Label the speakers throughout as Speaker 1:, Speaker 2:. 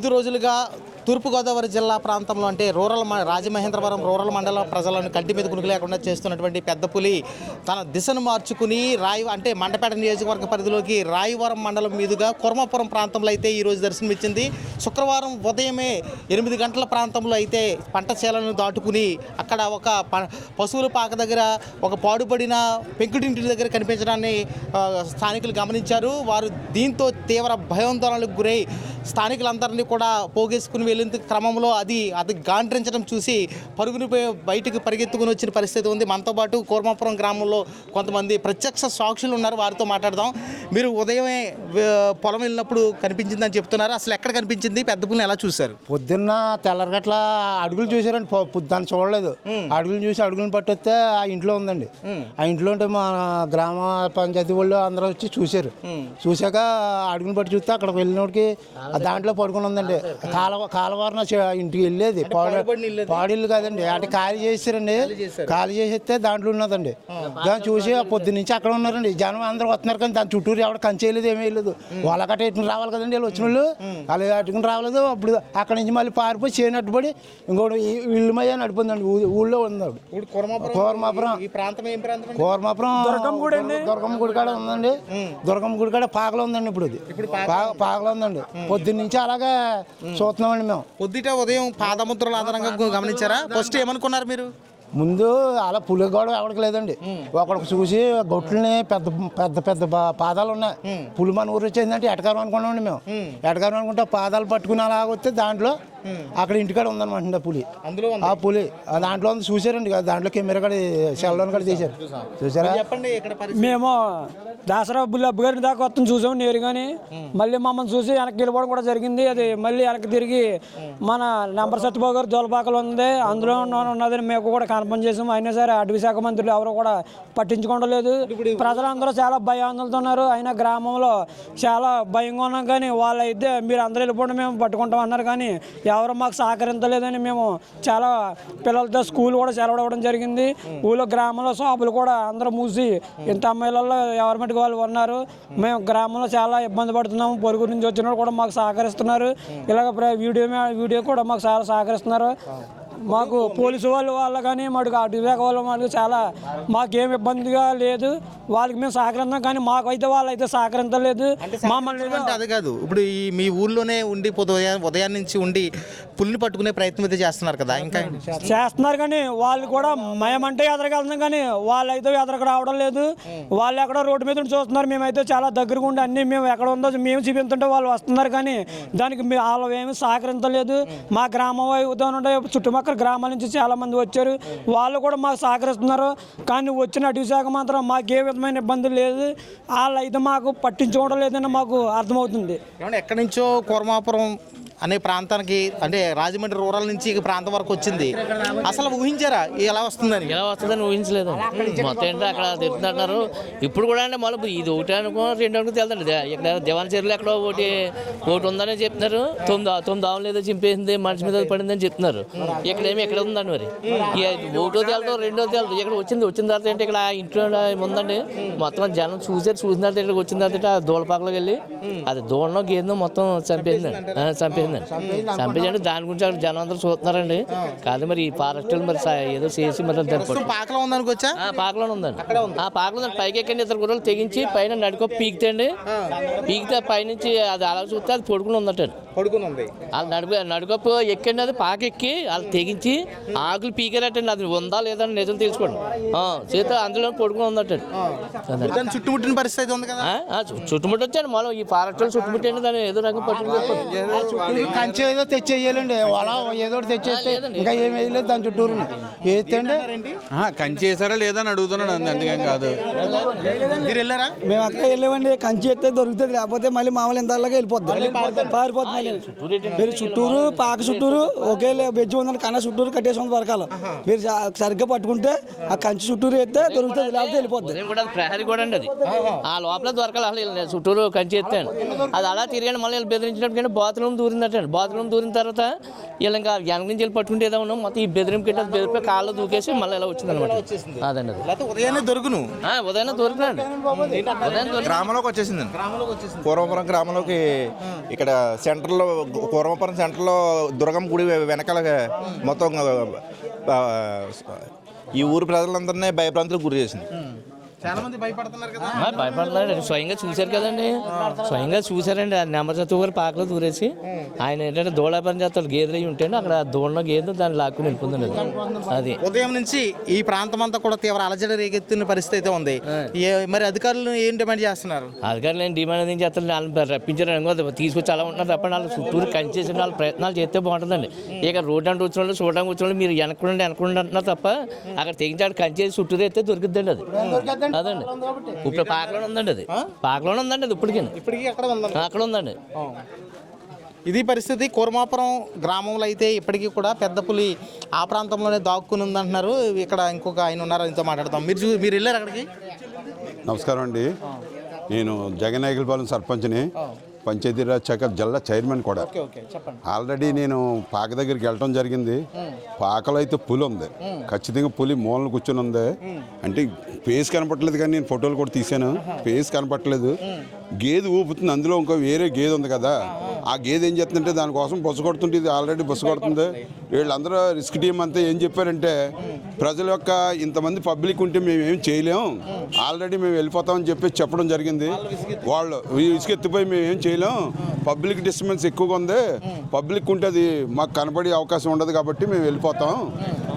Speaker 1: ఐదు రోజులుగా తూర్పుగోదావరి జిల్లా ప్రాంతంలో అంటే రూరల్ రాజమహేంద్రవరం రూరల్ మండల ప్రజలను కంటి మీద కునుకు లేకుండా చేస్తున్నటువంటి పెద్ద పులి తన దిశను మార్చుకుని రాయి అంటే మండపేట నియోజకవర్గ పరిధిలోకి రాయివరం మండలం మీదుగా కుర్మపురం ప్రాంతంలో అయితే ఈ రోజు దర్శనమిచ్చింది. శుక్రవారం ఉదయమే ఎనిమిది గంటల ప్రాంతంలో అయితే పంట చేలను దాటుకుని అక్కడ ఒక ప- పశువుల పాక దగ్గర ఒక పాడుపడిన పెంకుటింటి దగ్గర కనిపించడాన్ని స్థానికులు గమనించారు. వారు దీంతో తీవ్ర భయాందోళనలకు గురై స్థానికులందరినీ కూడా పోగేసుకుని వెళ్ళిన క్రమంలో అది అది గాండ్రించడం చూసి పరుగుని బయటకు పరిగెత్తుకుని వచ్చిన పరిస్థితి ఉంది. మనతో పాటు కోర్మాపురం గ్రామంలో కొంతమంది ప్రత్యక్ష సాక్షులు ఉన్నారు. వారితో మాట్లాడదాం. మీరు ఉదయమే పొలం వెళ్ళినప్పుడు కనిపించిందని చెప్తున్నారు. అసలు ఎక్కడ కనిపించింది? పెద్ద పుల్ని ఎలా చూశారు?
Speaker 2: పొద్దున్న తెల్లరగట్ల అడుగులు చూసారండి దాన్ని చూడలేదు. అడుగులు చూసి అడుగులను పట్టొస్తే ఆ ఇంట్లో ఉందండి. ఆ ఇంట్లో ఉంటే మా గ్రామ పంచాయతీ వాళ్ళు అందరూ వచ్చి చూశారు. చూశాక అడుగులు పట్టి చూస్తే అక్కడికి వెళ్ళినోడికి దాంట్లో పడుకుని ఉందండి. కాలువ కాలువరన చే- ఇంటికి వెళ్ళేది? పాడిల్లు కాదండి. అంటే ఖాళీ చేసారండి.
Speaker 1: చేశారు.
Speaker 2: ఖాళీ చేసేస్తే దాంట్లో ఉన్నదండి. దాన్ని చూసి ఆ పొద్దు నుంచి అక్కడ ఉన్నారండి. జనం అందరూ వస్తున్నారు కానీ దాని చుట్టూరు ఎవడ కంచేయలేదు ఏమీ లేదు వాళ్ళ కట్ట ఎట్టుకుని రావాలి కదండి వీళ్ళు వచ్చిన వాళ్ళు. వాళ్ళు అట్టుకుని రావలేదు అప్పుడు అక్కడ నుంచి మళ్ళీ పారిపోయి చేయనట్టుబడి ఇంకోటి ఈ- ఇల్లు మయ్య నడిపోయిందండి ఊ- ఊళ్ళో
Speaker 1: ఇప్పుడు కోర్మాపురం?
Speaker 2: కోరమాపురం.
Speaker 1: ఈ ప్రాంతం ఏం ప్రాంతం
Speaker 2: కోరమాపురం దుర్గం గుడి కాడ ఉందండి. దుర్గం గుడి కాడ పాకలో ఉందండి ఇప్పుడు పాకలో ఉందండి. పొద్దున్న నుంచి అలాగే చూస్తున్నామండి మేము.
Speaker 1: పొద్దుట ఉదయం పాదముద్రల ఆధారంగా గమనించారా? ఫస్ట్ ఏమనుకున్నారు మీరు?
Speaker 2: ముందు అలా పులి గొడవ ఎవరికి లేదండి ఒకడికి చూసి గొట్లని పెద్ద పెద్ద పెద్ద పాదాలు ఉన్నాయి. పులి మన ఊరు వచ్చిందంటే ఎటకారం అనుకున్నామండి మేము. ఎటకారం అనుకుంటే పాదాలు పట్టుకుని అలా వస్తే దాంట్లో అక్కడ ఇంటికాడ ఉందన్నమాట ఆ పులి.
Speaker 1: అందులో ఉంది.
Speaker 2: ఆ పులి. ఆ దాంట్లో ఉంది చూసారండి దాంట్లో కెమెరా కూడా సెల్లోని కూడా తీశారు. చూసారా?
Speaker 1: చెప్పండి ఇక్కడ పరిస్థితి?
Speaker 3: మేము దాసరా బుల్లబ్బు గారిని దాకా వస్తాం చూసాం నేరు కానీ మళ్ళీ మమ్మల్ని చూసి వెనక్కి వెళ్ళిపోవడం కూడా జరిగింది. అది మళ్ళీ వెనక్కి తిరిగి మన నంబర్ సత్యబాబు గారు దోలపాకలు ఉంది. అందులో ఉన్న- ఉన్నదని మేము కూడా కన్ఫర్మ్ చేసాం. అయినా సరే అటవీ శాఖ మంత్రులు ఎవరు కూడా పట్టించుకోవడం లేదు. ప్రజలందరూ చాలా భయాందోళనతో ఉన్నారు అయినా గ్రామంలో చాలా భయంగా ఉన్నాం కానీ వాళ్ళైతే మీరు అందరూ వెళ్ళిపోవడం మేము పట్టుకుంటాం అన్నారు కానీ ఎవరు మాకు సహకరించలేదని మేము చాలా పిల్లలతో స్కూల్ కూడా సెలవడవడం జరిగింది. ఊళ్ళో గ్రామంలో షాపులు కూడా అందరూ మూసి ఇంత అమ్మాయిలలో ఎవరి మటుకు వాళ్ళు ఉన్నారు. మేము గ్రామంలో చాలా ఇబ్బంది పడుతున్నాము. పొరుగు నుంచి వచ్చిన వాళ్ళు కూడా మాకు సహకరిస్తున్నారు. ఇలాగ ప్ర- వీడియో వీడియో కూడా మాకు చాలా సహకరిస్తున్నారు. మాకు పోలీసు వాళ్ళు వాళ్ళ కానీ మాకు అటు శాఖ వాళ్ళ మాకు చాలా మాకేం ఇబ్బందిగా లేదు. వాళ్ళకి మేము సహకరిస్తున్నాం కానీ మాకైతే వాళ్ళైతే సహకరించలేదు మమ్మల్ని ఏదో-
Speaker 1: అంటే అది కాదు. ఇప్పుడు ఈ మీ ఊర్లోనే ఉండి ఉదయం ఉదయం నుంచి ఉండి పుల్ని పట్టుకునే ప్రయత్నం అయితే చేస్తున్నారు కదా. ఇంకా
Speaker 3: చేస్తున్నారు కానీ వాళ్ళు కూడా మేమంటే ఎదరకెళ్తున్నాం కానీ వాళ్ళైతే ఎదరకు రావడం లేదు. వాళ్ళు ఎక్కడో రోడ్డు మీద ఉండి చూస్తున్నారు. మేమైతే చాలా దగ్గరగా ఉండి అన్ని మేము ఎక్కడ ఉందో మేము చూపించుంటే వాళ్ళు వస్తున్నారు కానీ దానికి వాళ్ళు ఏమి సహకరించలేదు. మా గ్రామం వైపు నుండి చుట్టుపక్కల గ్రామాల నుంచి చాలా మంది వచ్చారు. వాళ్ళు కూడా మాకు సహకరిస్తున్నారు. కానీ వచ్చిన అటవీ శాఖ మాత్రం మాకు ఏ విధమైన ఇబ్బంది లేదు. వాళ్ళు అయితే మాకు పట్టించుకోవడం లేదని మాకు అర్థమవుతుంది.
Speaker 1: ఎక్కడి నుంచో కోరమాపురం అనే ప్రాంతానికి అంటే రాజమండ్రి రూరల్ నుంచి ఈ ప్రాంతం వరకు వచ్చింది. అసలు ఊహించారా? ఇది ఎలా వస్తుందని?
Speaker 4: ఎలా వస్తుందని ఊహించలేదు. మొత్తం ఏంటో అక్కడ తిరుగుతున్నారు ఇప్పుడు కూడా అంటే మళ్ళీ ఇది ఒకటి అనుకో రెండు అనుకో తెలుదండి. ఇక్కడ దివాన చెరువులు ఎక్కడో ఒకటి ఒకటి ఉందని చెప్తున్నారు. తొమ్మిది తొమ్మిది ఆవులు ఏదో చింపేసింది మనిషి మీద పడిందని చెప్తున్నారు. ఇక్కడ ఏమి ఎక్కడ ఉందండి మరి? ఒకటో తేలతో రెండో తేలతో ఇక్కడ వచ్చింది వచ్చిన తర్వాత ఏంటి ఇక్కడ ఇంట్లో ఉందండి మొత్తం జనం చూసారు చూసిన తర్వాత ఇక్కడికి వచ్చిన తర్వాత ఆ దూలపాకలోకి వెళ్ళి అది దూడలో గేదెను మొత్తం చంపేసిందండి. చంపేసింది. చంపేసిందండి చంపేసండి దాని గురించి అక్కడ జనం అందరూ చూస్తున్నారండి కాదు మరి ఈ ఫారెస్ట్ మరి సా- ఏదో చేసి మరి దాన్ని
Speaker 1: పాకలో ఉందనుకోవచ్చా
Speaker 4: ఆ పాకలోనే ఉందండి. ఆ పాకలో ఉందండి. పైకి ఎక్కండి ఇద్దరు గుర్రలు తెగించి పైన నడుకో పీకితే పీకితే పైనుంచి అది అలా చూస్తే అది పొడుకుని ఉందటండి.
Speaker 1: పడుకుని ఉంది.
Speaker 4: వాళ్ళు నడుపు నడుకప్పు ఎక్కండి అది పాకెక్కి వాళ్ళు తెగించి ఆకులు పీకారటండి. అది ఉందా లేదా అని నిజం తెలుసుకోండి. ఆ, చేత అందులో పొడుకుని ఉందటండి. అదండి.
Speaker 1: చుట్టుముట్టిన పరిస్థితి ఉంది కదా?
Speaker 4: ఆ, ఆ, చు- చుట్టుముట్టి వచ్చాను మనం ఈ ఫారెస్ట్ వాళ్ళు చుట్టుముట్టండి దాన్ని ఏదో రకం పట్టుకుని
Speaker 2: కంచె ఏదో తెచ్చేయాలండి. అలా ఏదో తెచ్చేస్తే ఇంకా ఏమి వేయలేదు దాని చుట్టూరు వేస్తే
Speaker 5: కంచి వేసారా లేదా అని అడుగుతున్నాడు అంతే అందుకేం కాదు.
Speaker 1: మీరు వెళ్ళారా?
Speaker 6: మేము అక్కడ వెళ్ళామండి. కంచి ఎత్తే దొరుకుతుంది లేకపోతే మళ్ళీ మామూలు ఇంతలాగా వెళ్ళిపోద్ది. పారిపోతుంది. మీరు చుట్టూరు పాక చుట్టూరు ఒకే బెజ్జి ఉందని కన్నా చుట్టూరు కట్టేసి ఉంది వరకాలు మీరు సరిగ్గా పట్టుకుంటే ఆ కంచి చుట్టూరు ఎత్తే దొరుకుతుంది లేకపోతే వెళ్ళిపోద్ది.
Speaker 4: అది ప్రహరీ కూడా అండి అది. ఆ లోపల దొరకాలి అసలు చుట్టూరు కంచి ఎత్తాను. అది అలా తిరిగాను మళ్ళీ బెదిరించినప్పుడు బాత్రూమ్ దూరిందట దూరుతున్నారు బాత్రూమ్ దూరిన తర్వాత వీళ్ళు ఇంకా వెనక నుంచి వెళ్ళి పట్టుకుంటే ఏదో ఉన్నాం. మొత్తం ఈ బెదిరింపు కింద బెదిరిపోయి కాళ్ళు దూకేసి మళ్ళీ ఇలా వచ్చింది అనమాట అదండి అది.
Speaker 1: ఉదయాన్నే దొరుకును.
Speaker 4: ఆ, ఉదయం దొరికినాడు. ఉదయం
Speaker 7: గ్రామంలోకి వచ్చేసింది.
Speaker 1: గ్రామంలోకి వచ్చేసింది.
Speaker 7: కూరమపురం గ్రామంలోకి ఇక్కడ సెంటర్లో కూరమపురం సెంటర్లో దుర్గమ్మ గుడి వెనకాల మొత్తం ఈ ఊరు ప్రజలందరినీ భయభ్రాంతులకు గురి చేసింది.
Speaker 1: చాలా మంది భయపడుతున్నారు కదా.
Speaker 4: స్వయంగా చూశారు కదండి. స్వయంగా చూశారండి. ఆ నెంబర్ గారు పాకలో దూరేసి ఆయన ఏంటంటే దూడ పని చేస్తాడు. గేదెలు అయి ఉంటే అక్కడ దూడలో గేదె దాన్ని లాక్కుని వెళ్ళిపోతుంది అది.
Speaker 1: ఉదయం నుంచి ఈ ప్రాంతం అంతా కూడా తీవ్ర అలజడి రేగెత్తిన పరిస్థితి అయితే ఉంది. మరి అధికారులు ఏం డిమాండ్ చేస్తున్నారు?
Speaker 4: అధికారులు ఏం డిమాండ్ ఏం చేస్తారు? వాళ్ళని రప్పించారు తీసుకొచ్చి అలా ఉంటున్నారు తప్ప వాళ్ళు చుట్టూరు కంచేసి వాళ్ళు ప్రయత్నాలు చేస్తే బాగుంటుందండి. ఇక రోడ్ అంటే వచ్చిన వాళ్ళు చూడడానికి వచ్చిన వాళ్ళు మీరు వెనకుండా వెనకుండా అంటున్నారు తప్ప అక్కడ తెగించాడు కంచేసి చుట్టూరు అయితే దొరికిద్దండి అది. అదండి. ఇప్పుడు పాకలోనే ఉందండి అది. పాకలోనే ఉందండి అది ఇప్పటికీ.
Speaker 1: ఇప్పటికీ అక్కడ ఉందండి?
Speaker 4: అక్కడ ఉందండి.
Speaker 1: ఇది పరిస్థితి కూరమాపురం గ్రామంలో అయితే ఇప్పటికీ కూడా పెద్ద పులి ఆ ప్రాంతంలోనే దాక్కుని ఉందంటున్నారు. ఇక్కడ ఇంకొక ఆయన ఉన్నారు ఆయనతో మాట్లాడతాం మీరు చూ- మీరు వెళ్ళారు అక్కడికి?
Speaker 8: నమస్కారం అండి. నేను జగనాయకులపాలెం సర్పంచ్ని. పంచాయతీరాజ్ శాఖ జిల్లా చైర్మన్ కూడా. ఆల్రెడీ నేను పాక దగ్గరికి వెళ్ళటం జరిగింది. పాకలో అయితే పులి ఉంది. ఖచ్చితంగా పులి మూలన కూర్చొని ఉంది. అంటే ఫేస్ కనపట్లేదు కానీ నేను ఫోటోలు కూడా తీసాను ఫేస్ కనపట్లేదు గేదె ఊపుతుంది. అందులో ఇంకో వేరే గేదె ఉంది కదా. ఆ గేదె ఏం చేస్తుందంటే దానికోసం బస్సు కొడుతుంటే ఇది ఆల్రెడీ బస్సు కొడుతుంది. వీళ్ళందరూ రిస్క్ టీం అంతా ఏం చెప్పారంటే ప్రజల యొక్క ఇంతమంది పబ్లిక్ ఉంటే మేము ఏం చేయలేం. ఆల్రెడీ మేము వెళ్ళిపోతామని చెప్పి చెప్పడం జరిగింది. వాళ్ళు ఇసుకెత్తిపోయి మేము ఏం చేయలేం. పబ్లిక్ డిస్టర్బెన్స్ ఎక్కువగా ఉంది. పబ్లిక్ ఉంటే అది మాకు కనపడే అవకాశం ఉండదు కాబట్టి మేము వెళ్ళిపోతాం.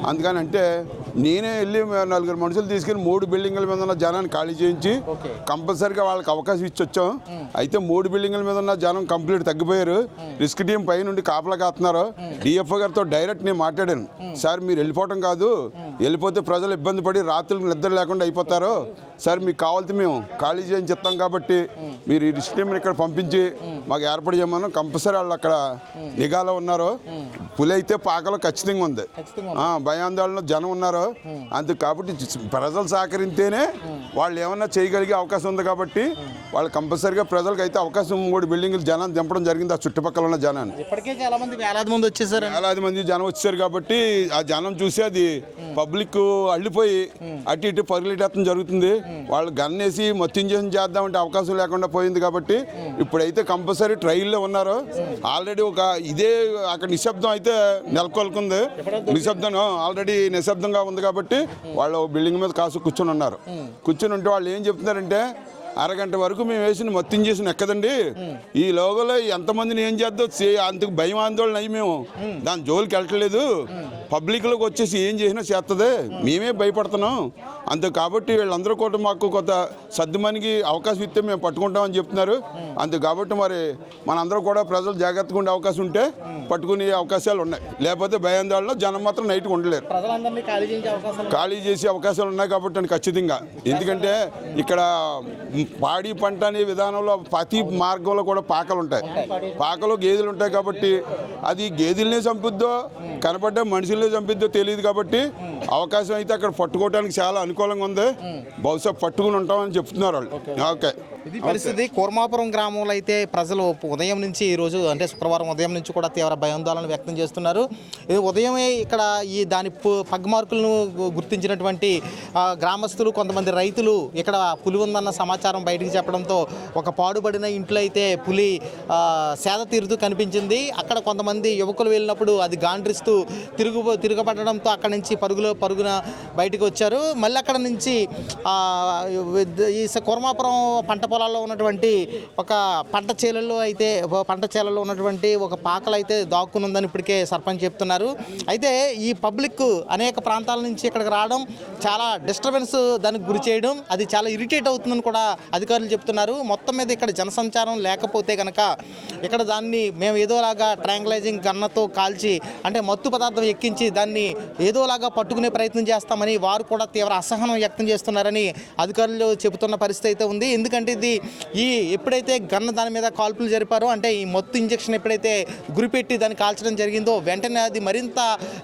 Speaker 8: అందుకని అంటే నేనే వెళ్ళి నలుగురు మనుషులు తీసుకుని మూడు బిల్డింగ్ల మీద ఉన్న జనాన్ని ఖాళీ చేయించి కంపల్సరీగా వాళ్ళకి అవకాశం ఇచ్చి వచ్చాం అయితే మూడు బిల్డింగ్ల మీద ఉన్న జనం కంప్లీట్ తగ్గిపోయారు. రిస్క్ టీం పై నుండి కాపలా కాస్తున్నారు. డిఎఫ్ఓ గారితో డైరెక్ట్ నేను మాట్లాడాను. సార్ మీరు వెళ్ళిపోవటం కాదు. వెళ్ళిపోతే ప్రజలు ఇబ్బంది పడి రాత్రులు నిద్ర లేకుండా అయిపోతారు. సార్ మీకు కావాల్సి మేము ఖాళీ చేయించి చెప్తాం కాబట్టి మీరు ఈ రిస్క్ టీంని ఇక్కడ పంపించి మాకు ఏర్పాటు చేయమని కంపల్సరీ వాళ్ళు అక్కడ నిఘాలో ఉన్నారు. పులి అయితే పాకలో ఖచ్చితంగా ఉంది. ఆ, భయాందోళన జనం ఉన్నారు. అందుకు కాబట్టి ప్రజలు సహకరిస్తేనే వాళ్ళు ఏమన్నా చేయగలిగే అవకాశం ఉంది కాబట్టి వాళ్ళు కంపల్సరీగా ప్రజలకు అయితే అవకాశం మూడు బిల్డింగ్లు జనాన్ని దింపడం జరిగింది ఆ చుట్టుపక్కల ఉన్న జనాన్ని.
Speaker 1: ఇప్పటికే చాలా మంది వేలాది మంది వచ్చేసారు.
Speaker 8: వేలాది మంది జనం వచ్చారు కాబట్టి ఆ జనం చూసి అది పబ్లిక్ అల్లిపోయి అటు ఇటు పరుగులెట్టడం జరుగుతుంది. వాళ్ళు గన్నేసి మొత్తం చేసి చేద్దామంటే అవకాశం లేకుండా పోయింది కాబట్టి ఇప్పుడైతే కంపల్సరీ ట్రైల్లో ఉన్నారు. ఆల్రెడీ ఒక ఇదే అక్కడ నిశ్శబ్దం అయితే నెలకొల్కుంది. నిశ్శబ్దం ఆల్రెడీ నిశ్శబ్దంగా ఉంది. కాబట్టి వాళ్ళు బిల్డింగ్ మీద కాసు కూర్చొని ఉన్నారు. కూర్చొని ఉంటే వాళ్ళు ఏం చెప్తున్నారంటే అరగంట వరకు మేము వేసిన మొత్తం చేసిన ఎక్కదండి? ఈ లోగోలో ఎంతమందిని ఏం చేద్దాం అంతకు భయం ఆందోళన అయ్యి మేము దాని జోలికి వెళ్ళట్లేదు. పబ్లిక్లోకి వచ్చేసి ఏం చేసినా చేస్తుంది మేమే భయపడుతున్నాం. అంతే కాబట్టి వీళ్ళందరూ కూడా మాకు కొంత సర్దుమనికి అవకాశం ఇస్తే మేము పట్టుకుంటామని చెప్తున్నారు. అంతే కాబట్టి మరి మనందరూ కూడా ప్రజలు జాగ్రత్తగా ఉండే అవకాశం ఉంటే పట్టుకునే అవకాశాలు ఉన్నాయి. లేకపోతే భయాందోళనలో జనం మాత్రం నైట్కి ఉండలేరు.
Speaker 1: ఖాళీ
Speaker 8: చేసే అవకాశాలు ఉన్నాయి కాబట్టి అని ఖచ్చితంగా. ఎందుకంటే ఇక్కడ పాడి పంట అనే విధానంలో ప్రతి మార్గంలో కూడా పాకలు ఉంటాయి. పాకలో గేదెలు ఉంటాయి కాబట్టి అది గేదెలనే చంపుద్దో కనపడ్డ మనుషులనే చంపిద్దో తెలియదు కాబట్టి అవకాశం అయితే అక్కడ పట్టుకోవడానికి చాలా అనుకూలంగా ఉంది. బహుశా పట్టుకుని ఉంటామని చెప్తున్నారు వాళ్ళు. ఓకే.
Speaker 1: ఇది పరిస్థితి. కూర్మాపురం గ్రామంలో అయితే ప్రజలు ఉదయం నుంచి ఈ రోజు అంటే శుక్రవారం ఉదయం నుంచి కూడా తీవ్ర భయాందోళన వ్యక్తం చేస్తున్నారు. ఇది ఉదయమే ఇక్కడ ఈ దాని పగ్మార్కులను గుర్తించినటువంటి గ్రామస్తులు కొంతమంది రైతులు ఇక్కడ పులి ఉందన్న సమాచారం బయటకు చెప్పడంతో ఒక పాడుబడిన ఇంట్లో అయితే పులి సేద తీరుతూ కనిపించింది. అక్కడ కొంతమంది యువకులు వెళ్ళినప్పుడు అది గాండ్రిస్తూ తిరుగు తిరగబడడంతో అక్కడ నుంచి పరుగులో పరుగున బయటకు వచ్చారు. మళ్ళీ అక్కడ నుంచి ఈ స- పంట పొలాల్లో ఉన్నటువంటి ఒక పంట చేలల్లో అయితే పంట చేలలో ఉన్నటువంటి ఒక పాకలు అయితే దాక్కునుందని ఇప్పటికే సర్పంచ్ చెప్తున్నారు. అయితే ఈ పబ్లిక్ అనేక ప్రాంతాల నుంచి ఇక్కడికి రావడం చాలా డిస్టర్బెన్స్ దానికి గురి చేయడం అది చాలా ఇరిటేట్ అవుతుందని కూడా అధికారులు చెప్తున్నారు. మొత్తం మీద ఇక్కడ జనసంచారం లేకపోతే కనుక ఇక్కడ దాన్ని మేము ఏదోలాగా ట్రాంగ్లైజింగ్ గన్నతో కాల్చి అంటే మత్తు పదార్థం ఎక్కించి దాన్ని ఏదోలాగా పట్టుకునే ప్రయత్నం చేస్తామని వారు కూడా తీవ్ర అసహనం వ్యక్తం చేస్తున్నారని అధికారులు చెబుతున్న పరిస్థితి అయితే ఉంది. ఎందుకంటే ఇది ఈ ఎప్పుడైతే గన్న దాని మీద కాల్పులు జరిపారో అంటే ఈ మత్తు ఇంజక్షన్ ఎప్పుడైతే గురిపెట్టి దాన్ని కాల్చడం జరిగిందో వెంటనే అది మరింత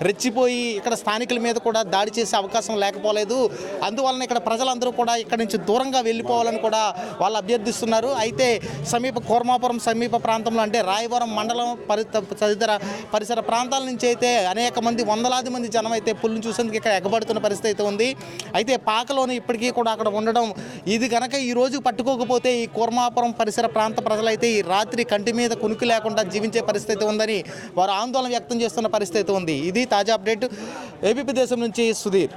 Speaker 1: రెచ్చిపోయి ఇక్కడ స్థానికుల మీద కూడా దాడి చేసే అవకాశం లేకపోలేదు. అందువలన ఇక్కడ ప్రజలందరూ కూడా ఇక్కడ నుంచి దూరంగా వెళ్ళిపోవాలని కూడా వాళ్ళు అభ్యర్థిస్తున్నారు. అయితే సమీప కోర్మాపురం సమీప ప్రాంతంలో అంటే రాయవరం మండలం పరి తదితర పరిసర ప్రాంతాల నుంచి అయితే అనేక మంది వందలాది మంది జనం అయితే పుల్లును చూసేందుకు ఇక్కడ ఎగబడుతున్న పరిస్థితి అయితే ఉంది. అయితే పాకలోని ఇప్పటికీ కూడా అక్కడ ఉండడం ఇది కనుక ఈ రోజు పట్టుకోకపోతే ఈ కోర్మాపురం పరిసర ప్రాంత ప్రజలైతే ఈ రాత్రి కంటి మీద కునుకు లేకుండా జీవించే పరిస్థితి ఉందని వారు ఆందోళన వ్యక్తం చేస్తున్న పరిస్థితి ఉంది. ఇది తాజా అప్డేట్. ఏపీ దేశం నుంచి సుధీర్.